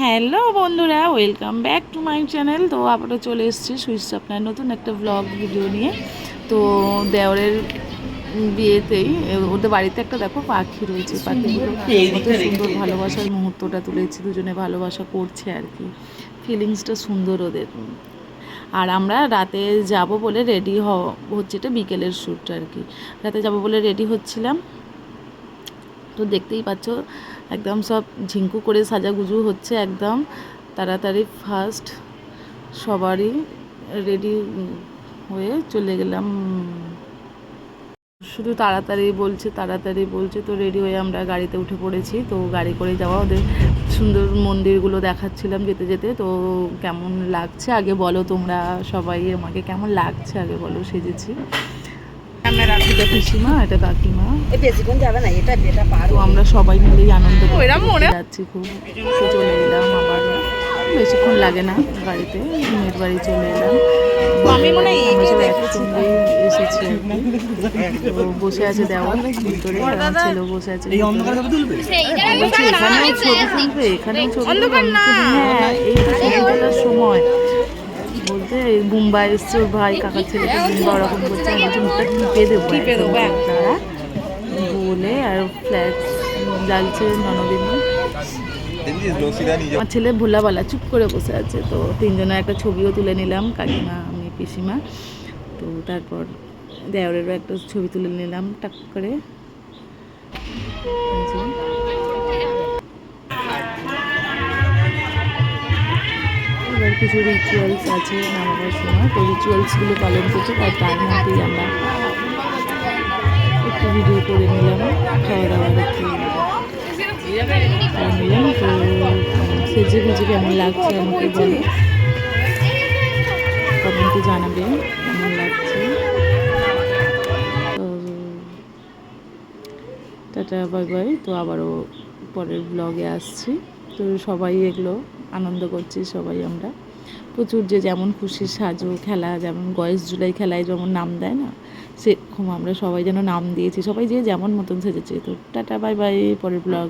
Hello বন্ধুরা welcome back to my channel তো আবারও চলে এসেছি সুইচ আপনার নতুন একটা ব্লগ ভিডিও নিয়ে। তো দেওরের বিয়েতেই ওদের বাড়িতে একটা দেখো পাখি রয়েছে পাখিগুলো কত সুন্দর ভালোবাসার মুহূর্তটা তুলেছি দুজনে ভালোবাসা করছে আর কি। ফিলিংসটা সুন্দর ওদের। আর আমরা রাতে যাব বলে রেডি হচ্ছে এটা বিকেলের শ্যুট আর কি। রাতে যাব বলে রেডি হচ্ছিলাম। তো দেখতেই পাচ্ছ, একদম সব ঝিঙ্কু করে সাজাগুজু হচ্ছে একদম। তাড়াতাড়ি ফার্স্ট সবারই রেডি হয়ে চলে গেলাম। শুধু তাড়াতাড়ি বলছে তাড়াতাড়ি বলছে, তো রেডি হয়ে আমরা গাড়িতে উঠে পড়েছি। তো গাড়ি করে যাওয়া ওদের সুন্দর মন্দিরগুলো দেখাচ্ছিলাম যেতে যেতে। তো কেমন লাগছে আগে বলো তোমরা সবাই আমাকে, কেমন লাগছে আগে বলো সেজেছি। পিসিমা এটা কাকিমা। এ বেশিক্ষণ যাবে না এটা এটা পার। তো আমরা সবাই মিলেই আনন্দ যাচ্ছি খুব। চলে এলাম আবার। বেশিক্ষণ লাগে না গাড়িতে মেয়ের বাড়ি চলে এলাম। আমি মনে হয় একসঙ্গেই এসেছি তো বসে আছে দেওয়ার ভিতরে ছেলেও বসে আছে। এখানেও ছবি তুলবে এখানেও ছবি তুলবে। হ্যাঁ এই ছবি তোলার সময়। বলতে এই মুম্বাই এসছে ওর ভাই কাকার ছেলেকে মুম্বা ওরকম করছে আমি বলছি মুখটা টিপে দেবো টিপে দেবো, তারা বলে আর ফ্ল্যাট জ্বালছে ননদিনী আমার ছেলে ভোলাবালা চুপ করে বসে আছে তো তিনজনের একটা ছবিও তুলে নিলাম কাকিমা আমি পিসিমা। তো তারপর দেওরেরও একটা ছবি তুলে নিলাম টাক করে। কিছু রিচুয়ালস আছে নামাবার সময়। তো রিচুয়ালসগুলো পালন করছে, তার তার মধ্যেই আমরা একটু ভিডিও করে নিলাম, খাওয়া দাওয়ার একটু নিলাম তো সেজে গুজে কেমন লাগছে আমাকে বলে। কমেন্টে জানাবে কেমন লাগছে। তো টাটা, বাই বাই। তো আবারও পরের ব্লগে আসছি। তো সবাই এগুলো আনন্দ করছি, সবাই আমরা। প্রচুর যে যেমন খুশি সাজো, খেলা, যেমন গয়েস জুলাই খেলায় যেমন নাম দেয় না, সেরকম আমরা সবাই যেন নাম দিয়েছি। সবাই যে যেমন মতন সেজেছে। তো টাটা, বাই বাই, পরের ব্লগ